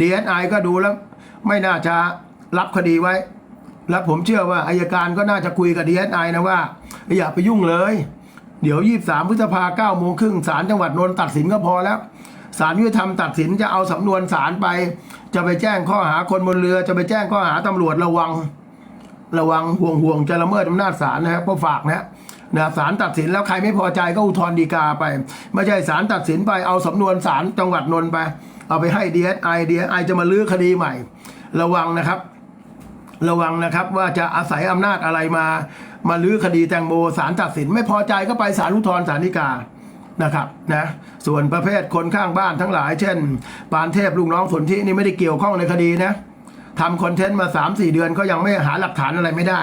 DSI ก็ดูแล้ว ไม่น่าจะรับคดีไว้ และผมเชื่อว่าอายการก็น่าจะคุยกับ DSI นะว่า อย่าไปยุ่งเลย เดี๋ยว 23พฤษภาเก้าโมงครึ่งศาลจังหวัดนนท์ตัดสินก็พอแล้วศาลยุติธรรมตัดสินจะเอาสำนวนศาลไป จะไปแจ้งข้อหาคนบนเรือ จะไปแจ้งข้อหาตำรวจระวัง ระวังห่วงห่วงจะละเมิดอำนาจศาลนะครับก็ฝากนะนะศาลตัดสินแล้วใครไม่พอใจก็อุทธรณ์ฎีกาไป ไม่ใช่ศาลตัดสินไปเอาสำนวนศาลจังหวัดนนท์ไป เอาไปให้ DSI DSI จะมาลื้อคดีใหม่ ระวังนะครับ ระวังนะครับว่าจะอาศัยอำนาจอะไรมา มาลื้อคดีแตงโมศาลตัดสิน ไม่พอใจก็ไปศาลอุทธรณ์ศาลฎีกานะครับนะส่วนประเภทคนข้างบ้านทั้งหลาย เช่น ปานเทพลูกน้องสนที่นี่ไม่ได้เกี่ยวข้องในคดีนะทำคอนเทนต์มา 3 4 เดือนก็ยังไม่หาหลักฐานอะไรไม่ได้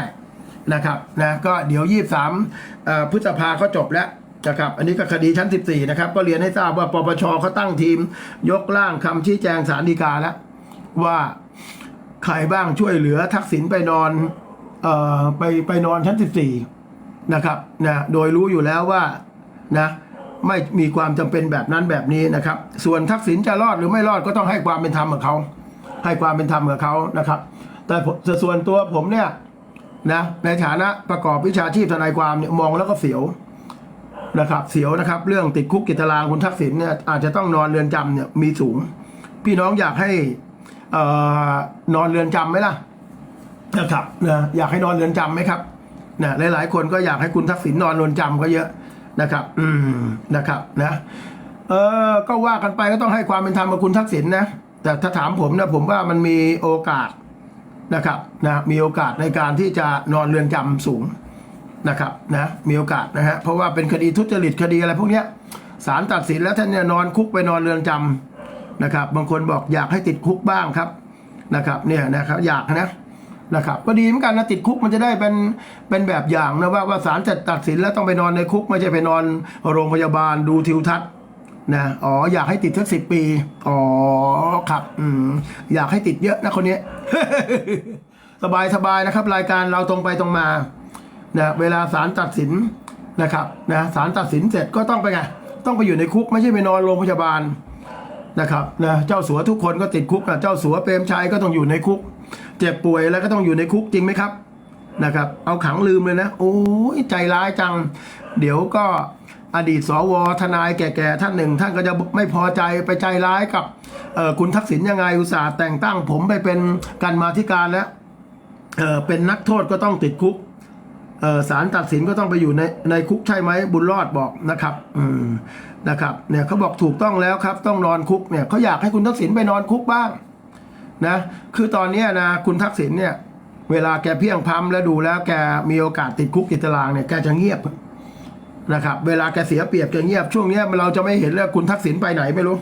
นะครับนะก็เดี๋ยว 23พฤษภาก็จบแล้ว นะครับ อันนี้ก็คดีชั้น 14 นะครับ ก็เรียนให้ทราบว่าปปชเขาตั้งทีม ยกร่างคำชี้แจงศาลฎีกาแล้วว่าใครบ้างช่วยเหลือทักษิณไปนอนเอ่อไปไปนอนชั้น 14 นะครับนะโดยรู้อยู่แล้วว่านะไม่มีความจำเป็นแบบนั้นแบบนี้นะครับ ส่วนทักษิณจะรอดหรือไม่รอดก็ต้องให้ความเป็นธรรมกับเขาให้ความเป็นธรรมกับเขานะครับ แต่ส่วนตัวผมเนี่ยนะในฐานะประกอบวิชาชีพทนายความเนี่ยมองแล้วก็เสียว นะครับเสียวนะครับ เรื่องติดคุกกิจตารางคุณทักษิณเนี่ยอาจจะต้องนอนเรือนจำเนี่ยมีสูง พี่น้องอยากให้ออนอนเรือนจำไหมล่ะนะครับนะอยากให้นอนเรือนจำไหมครับนะหลายๆ คนก็อยากให้คุณทักษิณนอนเรือนจำก็เยอะนะครับ อืมนะครับนะเออก็ว่ากันไปก็ต้องให้ความเป็นธรรมกับคุณทักษิณนะแต่ถ้าถามผมนะผมว่ามันมีโอกาสนะครับนะมีโอกาสในการที่จะนอนเรือนจำสูง นะครับนะมีโอกาสนะฮะเพราะว่าเป็นคดีทุจริตคดีอะไรพวกเนี้ยศาลตัดสินแล้วท่านเนี่ยนอนคุกไปนอนเรือนจำนะครับ บางคนบอกอยากให้ติดคุกบ้างครับนะครับเนี่ยนะครับอยากนะนะครับก็ดีเหมือนกันนะติดคุกมันจะได้เป็นเป็นแบบอย่างนะว่าว่าศาลจะตัดสินแล้วต้องไปนอนในคุกไม่ใช่ไปนอนโรงพยาบาลดูทิวทัศน์นะอ๋ออยากให้ติดสักสิบปีอ๋อครับอืมอยากให้ติดเยอะนะคนนี้สบายสบายนะครับ รายการเราตรงไปตรงมา นะเวลาศาลตัดสินนะครับนะศาลตัดสินเสร็จก็ต้องไปไงต้องไปอยู่ในคุกไม่ใช่ไปนอนโรงพยาบาลนะครับนะเจ้าสัวทุกคนก็ติดคุกนะเจ้าสัวเปรมชัยก็ต้องอยู่ในคุก เจ็บป่วยแล้วก็ต้องอยู่ในคุกจริงไหมครับนะครับเอาขังลืมเลยนะ โอ้ยใจร้ายจัง เดี๋ยวก็อดีตสวทนายแก่ๆท่านหนึ่ง ท่านก็จะไม่พอใจไปใจร้ายกับคุณทักษิณยังไงอุตส่าห์แต่งตั้งผมไปเป็นกันมาธิการแล้วเเป็นนักโทษก็ต้องติดคุก ศาลตัดสินก็ต้องไปอยู่ในในคุกใช่ไหมบุญรอดบอกนะครับอืมนะครับเนี่ยเขาบอกถูกต้องแล้วครับต้องนอนคุกเนี่ยเขาอยากให้คุณทักษิณไปนอนคุกบ้างนะคือตอนนี้นะคุณทักษิณเนี่ย เวลาแกเพียงพล้ำแล้วดูแล้วแกมีโอกาสติดคุกติดตารางเนี่ยแกจะเงียบนะครับเวลาแกเสียเปรียบแกเงียบช่วงนี้เราจะไม่เห็นเลยคุณทักษิณไปไหนไม่รู้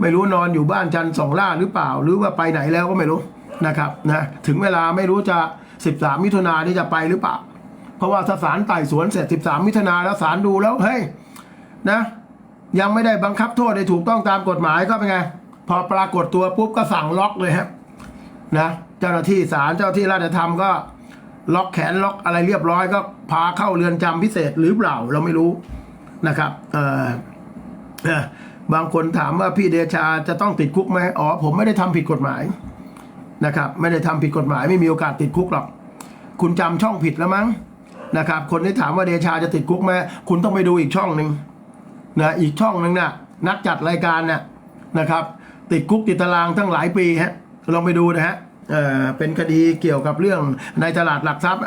ไม่รู้นอนอยู่บ้านจันทร์สองล่าหรือเปล่า หรือว่าไปไหนแล้วก็ไม่รู้นะครับนะถึงเวลาไม่รู้จะ 13 มิถุนายนนี่จะไปหรือเปล่า เพราะว่าถ้าศาลไต่สวนเสร็จ 13 มิถุนาแล้วศาลดูแล้วเฮ้ยนะ ยังไม่ได้บังคับโทษให้ถูกต้องตามกฎหมายก็เป็นไง พอปรากฏตัวปุ๊บก็สั่งล็อกเลยครับนะเจ้าหน้าที่ศาลเจ้าที่ราชธรรมก็ล็อกแขนล็อกอะไรเรียบร้อยก็พาเข้าเรือนจำพิเศษหรือเปล่าเราไม่รู้นะครับเออเอ่อบางคนถามว่าพี่เดชาจะต้องติดคุกไหมอ๋อผมไม่ได้ทำผิดกฎหมายนะครับ ไม่ได้ทำผิดกฎหมายไม่มีโอกาสติดคุกหรอก คุณจำช่องผิดแล้วมั้ง นะครับ คนที่ถามว่าเดชาจะติดคุกไหมคุณต้องไปดูอีกช่องหนึ่งนะอีกช่องหนึ่งนะนักจัดรายการนะนะครับ ติดคุกติดตารางตั้งหลายปีฮะลองไปดูนะฮะเออเป็นคดีเกี่ยวกับเรื่องในตลาดหลักทรัพย์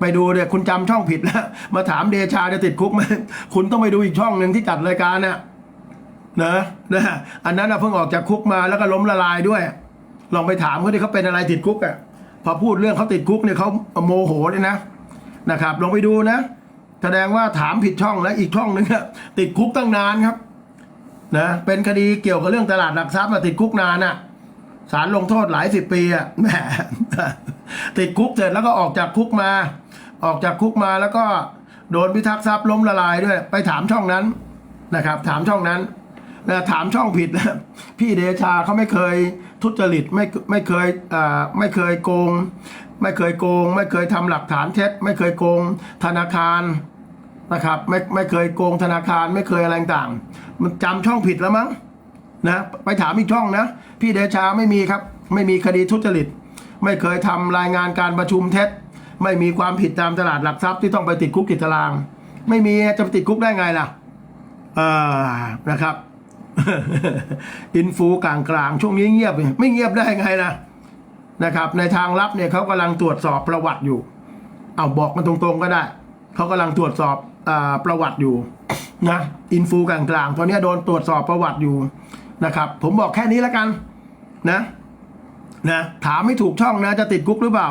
ไปดูเนี่ยคุณจำช่องผิดแล้ว มาถามเดชาจะติดคุกไหมคุณต้องไปดูอีกช่องหนึ่งที่จัดรายการน่ะนะนะอันนั้นเพิ่งออกจากคุกมาแล้วก็ล้มละลายด้วย ลองไปถามเขาดิเขาเป็นอะไรติดคุกอะพอพูดเรื่องเขาติดคุกเนี่ยเขาโมโหเลยนะ นะครับลองไปดูนะ แสดงว่าถามผิดช่องแล้วอีกช่องหนึงติดคุกตั้งนานครับนะเป็นคดีเกี่ยวกับเรื่องตลาดหลักทรัพย์ติดคุกนานอะศาลลงโทษหลายสิบปีอะแหมติดคุกเสร็จแล้วก็ออกจากคุกมา ออกจากคุกมาแล้วก็โดนพิทักษ์ทรัพย์ล้มละลายด้วย ไปถามช่องนั้นนะครับ ถามช่องนั้น ถามช่องผิด พี่เดชาเขาไม่เคยทุจริตไม่ไม่เคยอ่าไม่เคยโกง ไม่เคยโกง ไม่เคยทำหลักฐานเท็จ ไม่เคยโกงธนาคารนะครับไม่ไม่เคยโกงธนาคารไม่เคยอะไรต่างมันจำช่องผิดแล้วมั้งนะไปถามอีกช่องนะ พี่เดชาไม่มีครับ ไม่มีคดีทุจริต ไม่เคยทำรายงานการประชุมเท็จ ไม่มีความผิดตามตลาดหลักทรัพย์ที่ต้องไปติดคุกติดตาราง ไม่มีจะไปติดคุกได้ไงล่ะเออนะครับ อินฟูกลางกลางช่วงนี้เงียบ ไม่เงียบได้ไงนะนะครับ ในทางลับเนี่ยเขากำลังตรวจสอบประวัติอยู่ เอาบอกมันตรงๆก็ได้เขากำลังตรวจสอบอประวัติอยู่นะอินฟูกลางๆตอนนี้โดนตรวจสอบประวัติอยู่นะครับ ผมบอกแค่นี้แล้วกันนะนะถามไม่ถูกช่องนะจะติดคุกหรือเปล่า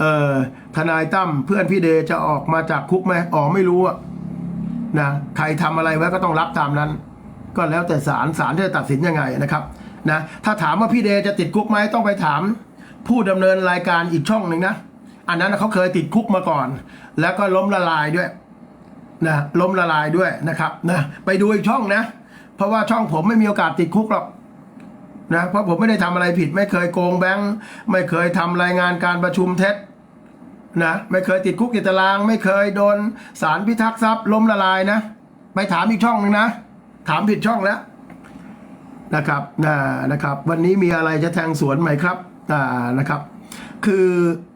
เออทนายตั้มเพื่อนพี่เดจะออกมาจากคุกไหมอ๋อไม่รู้อะนะใครทำอะไรไว้ก็ต้องรับตามนั้น ก็แล้วแต่ศาลศาลจะตัดสินยังไงนะครับนะถ้าถามว่าพี่เดจะติดคุกไหมต้องไปถาม ผู้ดำเนินรายการอีกช่องหนึ่งนะ อันนั้นเขาเคยติดคุกมาก่อน แล้วก็ล้มละลายด้วยนะล้มละลายด้วยนะครับนะไปดูอีกช่องนะ เพราะว่าช่องผมไม่มีโอกาสติดคุกหรอกนะเพราะผมไม่ได้ทำอะไรผิด ไม่เคยโกงแบงค์ไม่เคยทำรายงานการประชุมเท็จนะไม่เคยติดคุกติดตาราง ไม่เคยโดนสารพิทักษ์ทรัพย์ล้มละลายนะ ไปถามอีกช่องหนึ่งนะ ถามผิดช่องแล้วนะครับนะนะครับ วันนี้มีอะไรจะแทงสวนไหมครับอ่านะครับ คือ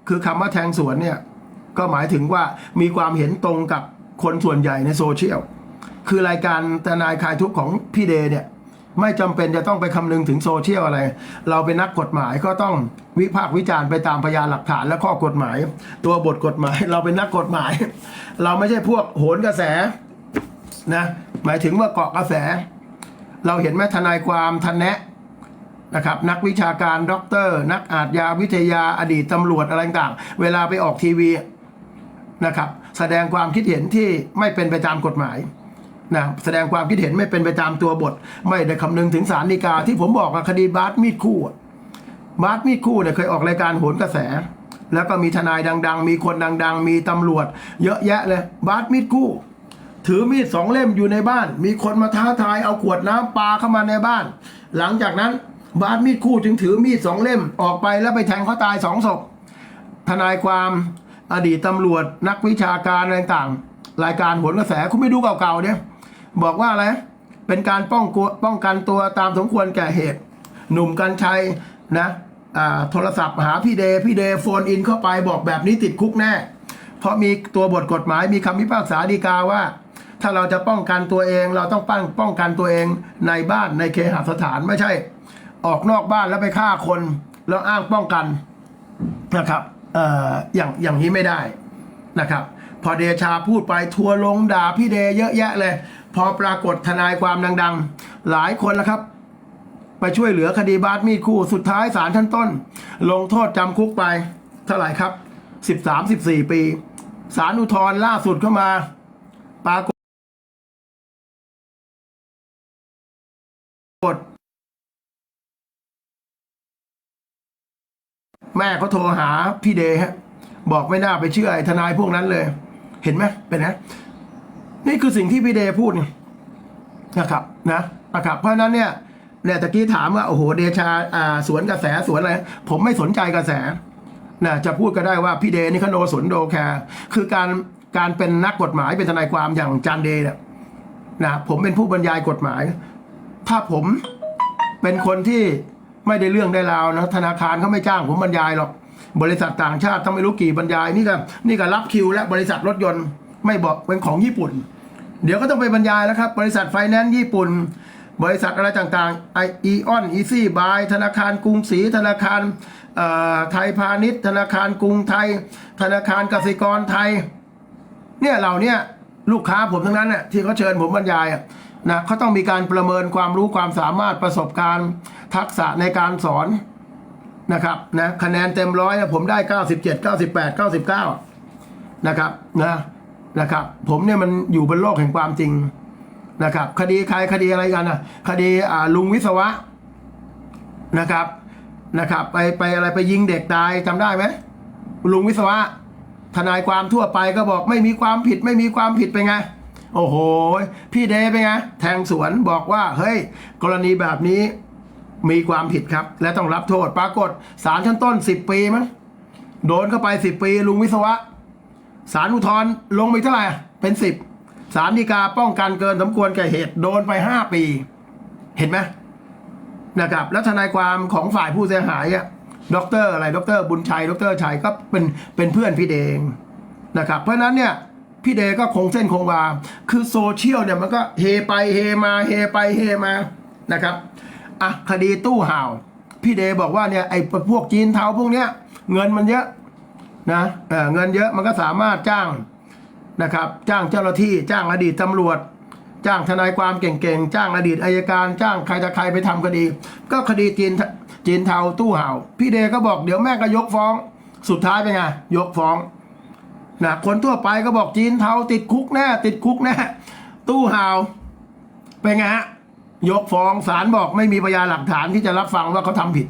คือคำว่าแทงสวนเนี่ยก็หมายถึงว่ามีความเห็นตรงกับคนส่วนใหญ่ในโซเชียล คือรายการทนายคลายทุกข์ของพี่เดย์เนี่ยไม่จำเป็นจะต้องไปคำนึงถึงโซเชียลอะไร เราเป็นนักกฎหมายก็ต้องวิพากษ์วิจารณ์ไปตามพยานหลักฐานและข้อกฎหมาย ตัวบทกฎหมาย เราเป็นนักกฎหมาย เราไม่ใช่พวกโหนกระแส นะหมายถึงว่าเกาะกระแส เราเห็นไหมทนายความทันแนะนะครับนักวิชาการด็อกเตอร์ นักอาชญาวิทยาอดีตตำรวจอะไรต่างเวลาไปออกทีวีนะครับแสดงความคิดเห็นที่ไม่เป็นไปตามกฎหมายนะแสดงความคิดเห็นไม่เป็นไปตามตัวบท ไม่ได้คำนึงถึงสารดีกาที่ผมบอกคดีบาสมีดคู่บาสมีดคู่เนี่ยเคยออกรายการโหนกระแส แล้วก็มีทนายดัง ๆ มีคนดัง ๆ มีตำรวจ เยอะแยะเลยบาสมีดคู่ ถือมีดสองเล่มอยู่ในบ้าน มีคนมาท้าทายเอาขวดน้ำปลาเข้ามาในบ้าน หลังจากนั้นบาสมีดคู่จึงถือมีดสองเล่มออกไปแล้วไปแทงเขาตายสองศพทนายความอดีตตำรวจนักวิชาการอะไรต่างๆรายการหนกระแสคุณไม่ดูเก่าๆเนี่ยบอกว่าอะไรเป็นการป้องกป้องกันตัวตามสมควรแก่เหตุ หนุ่มกัญชัยนะโทรศัพท์หาพี่เดพี่เดย์โฟนอินเข้าไปบอกแบบนี้ติดคุกแน่ เพราะมีตัวบทกฎหมายมีคำพิพากษาฎีกาว่า ถ้าเราจะป้องกันตัวเอง เราต้องป้องป้องกันตัวเองในบ้านในเคหสถานไม่ใช่ ออกนอกบ้านแล้วไปฆ่าคนแล้วอ้างป้องกันนะครับเอ่ออย่างอย่างนี้ไม่ได้นะครับ พอเดชาพูดไปทัวร์ลงด่าพี่เดเยอะแยะเลย พอปรากฏทนายความดัง ๆ หลายคนแล้วครับไปช่วยเหลือคดีบาสมีดคู่สุดท้ายศาลชั้นต้น ลงโทษจำคุกไป เท่าไหร่ครับสิบสามสิบสี่ปีศาลอุทธรณ์ล่าสุดเข้ามา ปรากฏ แม่เขาโทรหาพี่เดฮะ บอกไม่น่าไปเชื่อไอ้ทนายพวกนั้นเลย เห็นไหมเป็นไงนี่คือสิ่งที่พี่เดพูดนะครับนะนะครับ เพราะฉะนั้นเนี่ยเนี่ยตะกี้ถามว่าโอ้โหเดชาอ่าสวนกระแสสวนอะไรผมไม่สนใจกระแสนะจะพูดก็ได้ว่าพี่เดนี่เขาโนสนโดแคร์คือการการเป็นนักกฎหมายเป็นทนายความอย่างจานเดเนี่ยนะผมเป็นผู้บรรยายกฎหมาย ถ้าผมเป็นคนที่ไม่ได้เรื่องได้ราวนะธนาคารเขาไม่จ้างผมบรรยายหรอก บริษัทต่างชาติต้องไม่รู้กี่บรรยาย นี่ก็นี่ก็รับคิว และบริษัทรถยนต์ไม่บอกเป็นของญี่ปุ่น เดี๋ยวก็ต้องไปบรรยายแล้วครับ บริษัทไฟแนนซ์ญี่ปุ่น บริษัทอะไรต่างๆไอเอออนอีซี่บายธนาคารกรุงศรีธนาคารเอ่อไทยพาณิชย์ ธนาคารกรุงไทย ธนาคารกสิกรไทย เนี่ยเราเนี่ยลูกค้าผมทั้งนั้นน่ะที่เขาเชิญผมบรรยายอะ นะเขาต้องมีการประเมินความรู้ความสามารถประสบการณ์ ทักษะในการสอนนะครับนะคะแนนเต็มร้อยผมได้ 97 98 99 นะครับนะนะครับ ผมเนี่ยมันอยู่บนโลกแห่งความจริงนะครับ คดีใครคดีอะไรกันนะคดีอ่าลุงวิศวะนะครับนะครับ ไปไปอะไรไปยิงเด็กตายจำได้ไหมลุงวิศวะทนายความทั่วไปก็บอกไม่มีความผิดไม่มีความผิดเป็นไง โอ้โห พี่เดเป็นไงแทงสวนบอกว่า เฮ้ย กรณีแบบนี้มีความผิดครับ และต้องรับโทษปรากฏศาลชั้นต้นสิบปีมั้งโดนเข้าไปสิบปี ลุงวิศวะศาลอุทธรณ์ลงไปเท่าไหร่เป็นสิบศาลฎีกาป้องกันเกินสมควรแก่เหตุโดนไปห้าปี เห็นไหมนะครับ แล้วทนายความของฝ่ายผู้เสียหายอะด็อกเตอร์อะไรด็อกเตอร์บุญชัยด็อกเตอร์ชัยก็เป็นเป็นเพื่อนพี่เดงนะครับ เพราะนั้นเนี่ย พี่เดก็คงเส้นคงวา คือโซเชียลเนี่ยมันก็เฮไปเฮมาเฮไปเฮมานะครับอะคดีตู้ห่าว พี่เดบอกว่าเนี่ยไอ้พวกจีนเทาพวกเนี้ย เงินมันเยอะนะเออเงินเยอะมันก็สามารถจ้างนะครับ จ้างเจ้าหน้าที่จ้างอดีตตำรวจ จ้างทนายความเก่งๆ จ้างอดีตอายการ จ้างใครจะใครไปทำคดี ก็คดีจีนจีนเทาตู้ห่าว พี่เดก็บอกเดี๋ยวแม่ก็ยกฟ้อง สุดท้ายเป็นไงยกฟ้อง นะคนทั่วไปก็บอกจีนเทาติดคุกแน่ติดคุกแน่ตู้ห่าวเป็นไงฮะยกฟ้องศาลบอกไม่มีพยานหลักฐานที่จะรับฟังว่าเขาทำผิด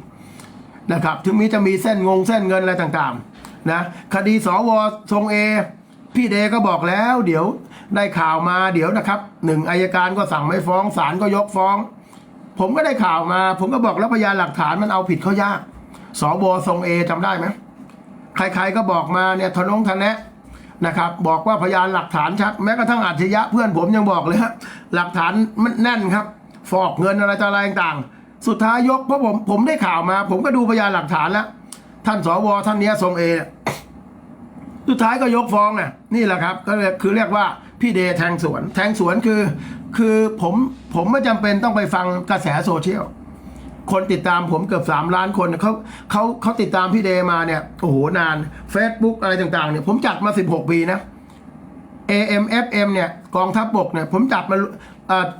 นะครับ ถึงมีจะมีเส้นงงเส้นเงินอะไรต่างๆนะคดีสวทรงเอ พี่เดก็บอกแล้ว เดี๋ยวได้ข่าวมาเดี๋ยวนะครับหนึ่งอายการก็สั่งไม่ฟ้องศาลก็ยกฟ้อง ผมก็ได้ข่าวมา ผมก็บอกแล้วพยานหลักฐานมันเอาผิดเขายากสวทรงเอจำได้ไหมใครๆก็บอกมาเนี่ยทนงทนะ นะครับบอกว่าพยานหลักฐานชัดแม้กระทั่งอัจฉริยะเพื่อนผมยังบอกเลยฮะหลักฐานมันแน่นครับ ฟอกเงินอะไรต่ออะไรต่างๆสุดท้ายยกเพราะผมผมได้ข่าวมา ผมก็ดูพยานหลักฐานแล้วท่านสวท่านเนี้ยทรงเอสุดท้ายก็ยกฟ้องอะนี่แหละครับก็คือเรียกว่าพี่เดแทงสวน แทงสวนคือ คือผมผมไม่จำเป็นต้องไปฟังกระแสโซเชียล คนติดตามผมเกือบสามล้านคนเขาเขาเขาติดตามพี่เดมาเนี่ยโอ้โหนาน Facebook อะไรต่างๆเนี่ยผมจัดมาสิบหกปีนะ AM FM เนี่ยกองทัพบกเนี่ยผมจัดมา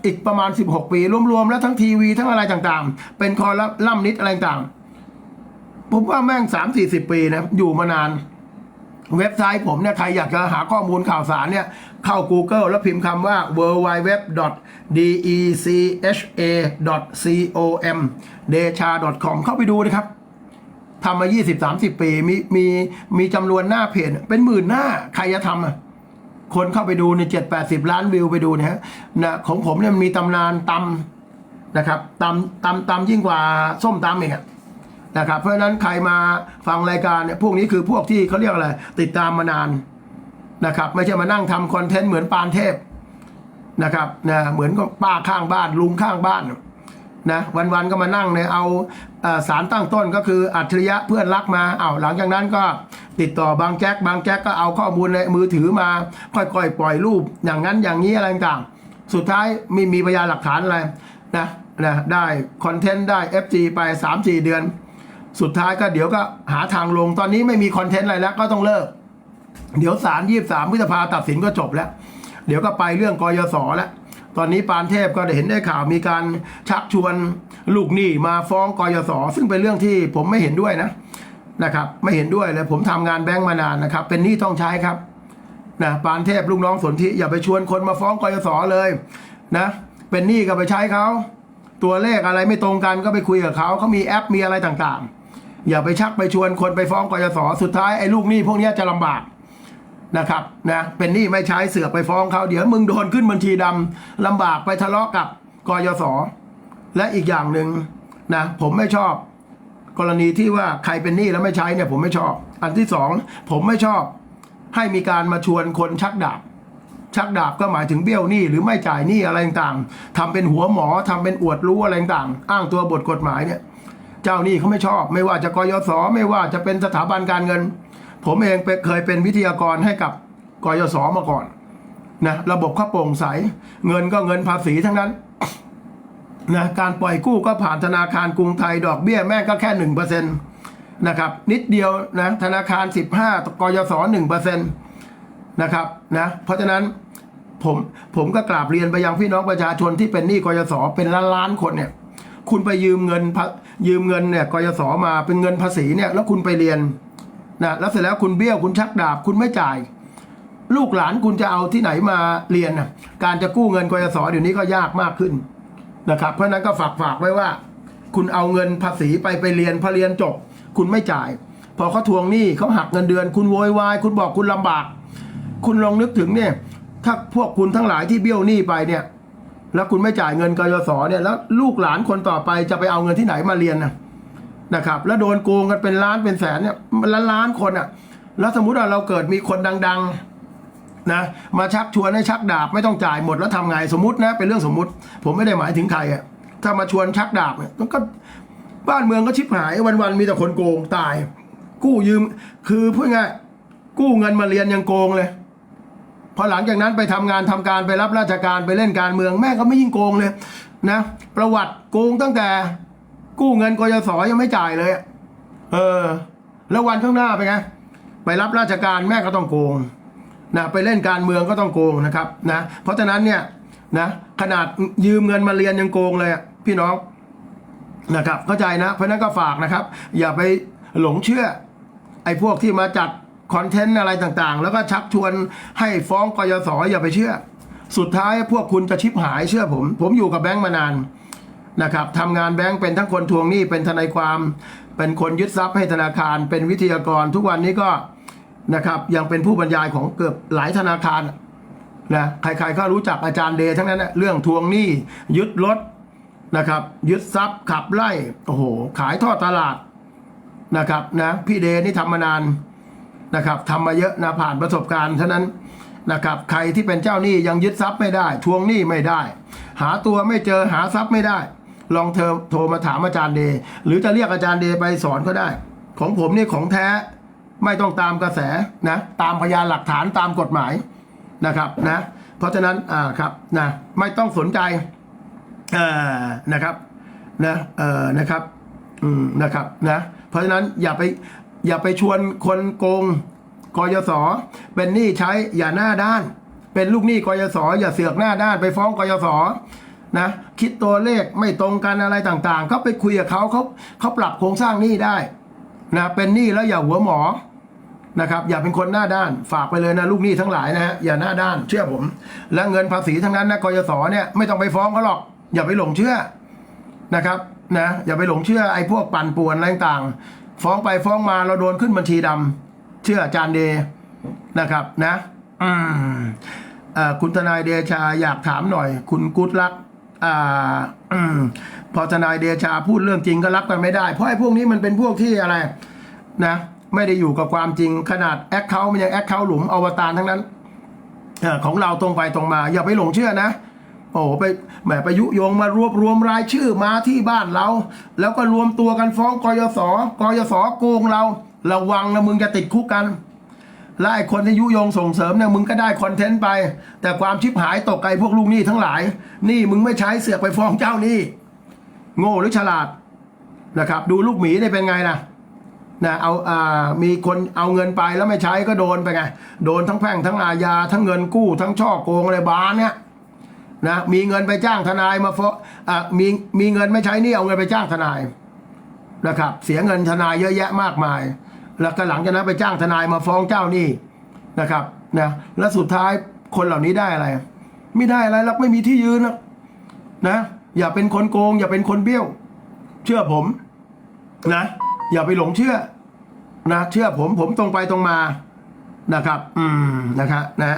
อีกประมาณ 16 ปี รวมๆ แล้วทั้งทีวีทั้งอะไรต่างๆ เป็นคอลัมนิดอะไรต่างๆผมว่าแม่ง 3 4 0 ปีนะ อยู่มานาน เว็บไซต์ผมเนี่ยใครอยากจะหาข้อมูลข่าวสารเนี่ย เข้า Google แล้วพิมพ์คำว่า w w w d e c h a c o m d e c h a com เข้าไปดูนะครับทำมา 20-30 ปี มีมีมีจำนวนหน้าเพจเป็นหมื่นหน้าใครจะทำอะคนเข้าไปดูในเจ็ดแปดสิบล้านวิวไปดูนะฮะนะของผมเนี่ยมันมีตำนานตำนะครับตำตำตำยิ่งกว่าส้มตำเองอะ นะครับเพราะฉะนั้นใครมาฟังรายการเนี่ยพวกนี้คือพวกที่เขาเรียกอะไรติดตามมานานนะครับไม่ใช่มานั่งทำคอนเทนต์เหมือนปานเทพนะครับนะเหมือนกับป้าข้างบ้านลุงข้างบ้านนะวันๆก็มานั่งเนี่ยเอาสารตั้งต้นก็คืออัจฉริยะเพื่อนรักมาเอาวหลังจากนั้นก็ติดต่อบางแจ็คบางแจ็คก็เอาข้อมูลในมือถือมาค่อยๆปล่อยรูป อย่างนั้นอย่างนี้อะไรต่างสุดท้ายมีมีพยานหลักฐานอะไรนะนะได้คอนเทนต์ได้ FG ไป 3-4 เดือน สุดท้ายก็เดี๋ยวก็หาทางลงตอนนี้ไม่มีคอนเทนต์อะไรแล้วก็ต้องเลิก เดี๋ยวศาลยี่สามพฤษภาตัดสินก็จบแล้ว เดี๋ยวก็ไปเรื่องกยศแล้ว ตอนนี้ปานเทพก็ได้เห็นได้ข่าวมีการชักชวนลูกหนี้มาฟ้องกยศซึ่งเป็นเรื่องที่ผมไม่เห็นด้วยนะนะครับ ไม่เห็นด้วยเลยผมทำงานแบงก์มานานนะครับ เป็นหนี้ต้องใช้ครับนะปานเทพลูกน้องสนธิอย่าไปชวนคนมาฟ้องกยศเลยนะเป็นหนี้ก็ไปใช้เขาตัวเลขอะไรไม่ตรงกันก็ไปคุยกับเขาเขามีแอปมีอะไรต่างๆ อย่าไปชักไปชวนคนไปฟ้องกยศสุดท้ายไอ้ลูกหนี้พวกนี้จะลำบากนะครับนะเป็นหนี้ไม่ใช้เสือกไปฟ้องเขาเดี๋ยวมึงโดนขึ้นบัญชีดำลำบากไปทะเลาะกับกยศและอีกอย่างหนึ่งนะผมไม่ชอบ กรณีที่ว่าใครเป็นหนี้แล้วไม่ใช้เนี่ยผมไม่ชอบ อันที่สองผมไม่ชอบ ให้มีการมาชวนคนชักดาบชักดาบก็หมายถึงเบี้ยวหนี้หรือไม่จ่ายหนี้อะไรต่างๆทำเป็นหัวหมอทำเป็นอวดรู้อะไรต่างๆอ้างตัวบทกฎหมายเนี่ย เจ้าหนี้เขาไม่ชอบ ไม่ว่าจะกยศไม่ว่าจะเป็นสถาบันการเงิน ผมเองเคยเป็นวิทยากรให้กับกยศมาก่อนนะระบบเขาโปร่งใส เงินก็เงินภาษีทั้งนั้นนะการปล่อยกู้ก็ผ่านธนาคารกรุงไทยดอกเบี้ยแม่งก็แค่หนึ่งเปอร์เซ็นต์นะครับนิดเดียวนะธนาคารสิบห้ากยศหนึ่งเปอร์เซ็นต์นะครับนะเพราะฉะนั้นผมผมก็กราบเรียนไปยังพี่น้องประชาชนที่เป็นหนี้กยศเป็นล้านล้านคนเนี่ย คุณไปยืมเงินยืมเงินเนี่ยกยศมาเป็นเงินภาษีเนี่ยแล้วคุณไปเรียนนะแล้วเสร็จแล้วคุณเบี้ยวคุณชักดาบคุณไม่จ่าย ลูกหลานคุณจะเอาที่ไหนมาเรียนนะการจะกู้เงินกยศเดี๋ยวนี้ก็ยากมากขึ้นนะครับ เพราะฉะนั้นก็ฝากฝากไว้ว่า คุณเอาเงินภาษีไปไปเรียนพอเรียนจบ คุณไม่จ่าย พอเขาทวงหนี้เขาหักเงินเดือน คุณโวยวายคุณบอกคุณลำบาก คุณลองนึกถึงเนี่ยถ้าพวกคุณทั้งหลายที่เบี้ยวหนี้ไปเนี่ย แล้วคุณไม่จ่ายเงินกยศเนี่ยแล้วลูกหลานคนต่อไปจะไปเอาเงินที่ไหนมาเรียนนะนะครับ แล้วโดนโกงกันเป็นล้านเป็นแสนเนี่ยล้านล้านคนอะ แล้วสมมุติว่าเราเกิดมีคนดัง ๆนะมาชักชวนให้ชักดาบไม่ต้องจ่ายหมดแล้วทำไงสมมตินะเป็นเรื่องสมมุติ ผมไม่ได้หมายถึงใครอะถ้ามาชวนชักดาบเนี่ยมันก็บ้านเมืองก็ชิบหายวันๆมีแต่คนโกงตาย กู้ยืมคือพูดง่ายกู้เงินมาเรียนยังโกงเลย พอหลังจากนั้นไปทำงานทำการไปรับราชการไปเล่นการเมืองแม่ก็ไม่ยิ่งโกงเลยนะประวัติโกงตั้งแต่ กู้เงินกยศยังไม่จ่ายเลย เออ แล้ววันข้างหน้าไปไงไปรับราชการแม่ก็ต้องโกงนะไปเล่นการเมืองก็ต้องโกงนะครับนะเพราะฉะนั้นเนี่ยนะขนาดยืมเงินมาเรียนยังโกงเลยพี่น้องนะครับเข้าใจนะเพราะนั้นก็ฝากนะครับ อย่าไปหลงเชื่อไอ้พวกที่มาจัด คอนเทนต์อะไรต่างๆ แล้วก็ชักชวนให้ฟ้องกยศอย่าไปเชื่อ สุดท้ายพวกคุณจะชิบหายเชื่อผม ผมอยู่กับแบงค์มานานนะครับทำงานแบงค์เป็นทั้งคนทวงหนี้เป็นทนายความ เป็นคนยึดทรัพย์ให้ธนาคาร เป็นวิทยากรทุกวันนี้ก็นะครับยังเป็นผู้บรรยายของเกือบหลายธนาคารนะใครๆก็รู้จักอาจารย์เดทั้งนั้นนะเรื่องทวงหนี้ยึดรถนะครับยึดทรัพย์ขับไล่โอ้โหขายทอดตลาดนะครับนะพี่เดนี่ทำมานาน นะครับทำมาเยอะนะผ่านประสบการณ์ฉะนั้นนะครับใครที่เป็นเจ้าหนี้ยังยึดทรัพย์ไม่ได้ ทวงหนี้ไม่ได้ หาตัวไม่เจอหาทรัพย์ไม่ได้ ลองเธอโทรมาถามอาจารย์เด หรือจะเรียกอาจารย์เดไปสอนก็ได้ ของผมนี่ของแท้ไม่ต้องตามกระแสนะตามพยานหลักฐานตามกฎหมายนะครับนะเพราะฉะนั้นอ่าครับนะไม่ต้องสนใจเอ่อนะครับนะเอ่อนะครับอืมนะครับนะเพราะฉะนั้นอย่าไป อย่าไปชวนคนโกงกยศเป็นหนี้ใช้อย่าหน้าด้าน เป็นลูกหนี้กยศอย่าเสือกหน้าด้านไปฟ้องกยศนะคิดตัวเลขไม่ตรงกันอะไรต่างๆ ก็ไปคุยกับเขาเขาเขาปรับโครงสร้างหนี้ได้นะเป็นหนี้แล้วอย่าหัวหมอนะครับอย่าเป็นคนหน้าด้านฝากไปเลยนะลูกหนี้ทั้งหลายนะฮะอย่าหน้าด้านเชื่อผม และเงินภาษีทั้งนั้นนะกยศเนี่ยไม่ต้องไปฟ้องเขาหรอก อย่าไปหลงเชื่อนะครับนะอย่าไปหลงเชื่อไอ้พวกปั่นป่วนอะไรต่างๆ ฟ้องไปฟ้องมาเราโดนขึ้นบัญชีดำเชื่ออาจารย์เดนะครับนะอืมอคุณทนายเดชาอยากถามหน่อย คุณกุดลักอ่าอืมพอทนายเดชาพูดเรื่องจริงก็รับกันไม่ได้ เพราะไอ้พวกนี้มันเป็นพวกที่อะไร นะ ไม่ได้อยู่กับความจริงขนาดแอคเคาท์มันยังแอคเคาท์หลุมอวตารทั้งนั้นของเราตรงไปตรงมา อย่าไปหลงเชื่อนะ โอ้ไปแหมไปยุยงมารวบรวมรายชื่อมาที่บ้านเรา แล้วก็รวมตัวกันฟ้องกยศกยศโกงเรา ระวังนะมึงจะติดคุกกันและไอ้คนที่ยุยงส่งเสริมเนี่ยมึงก็ได้คอนเทนต์ไป แต่ความชิบหายตกไอ้พวกลูกหนี้ทั้งหลาย นี่มึงไม่ใช้เสือกไปฟ้องเจ้านี้โง่หรือฉลาดนะครับ ดูลูกหมีได้เป็นไงนะนะเอาอ่ามีคนเอาเงินไปแล้วไม่ใช้ก็โดนไปไง โดนทั้งแพ่งทั้งอาญาทั้งเงินกู้ทั้งช่อโกงอะไรบานเนี่ย นะมีเงินไปจ้างทนายมาฟ้องมีมีเงินไม่ใช้หนี่เอาเงินไปจ้างทนายนะครับ เสียเงินทนายเยอะแยะมากมาย แล้วก็หลังจากนั้นไปจ้างทนายมาฟ้องเจ้านี้นะครับนะแล้วสุดท้ายคนเหล่านี้ได้อะไร ไม่ได้อะไรหรอกไม่มีที่ยืนนะอย่าเป็นคนโกง อย่าเป็นคนเบี้ยว เชื่อผมนะอย่าไปหลงเชื่อนะเชื่อผมผมตรงไปตรงมานะครับ อืมนะครับนะ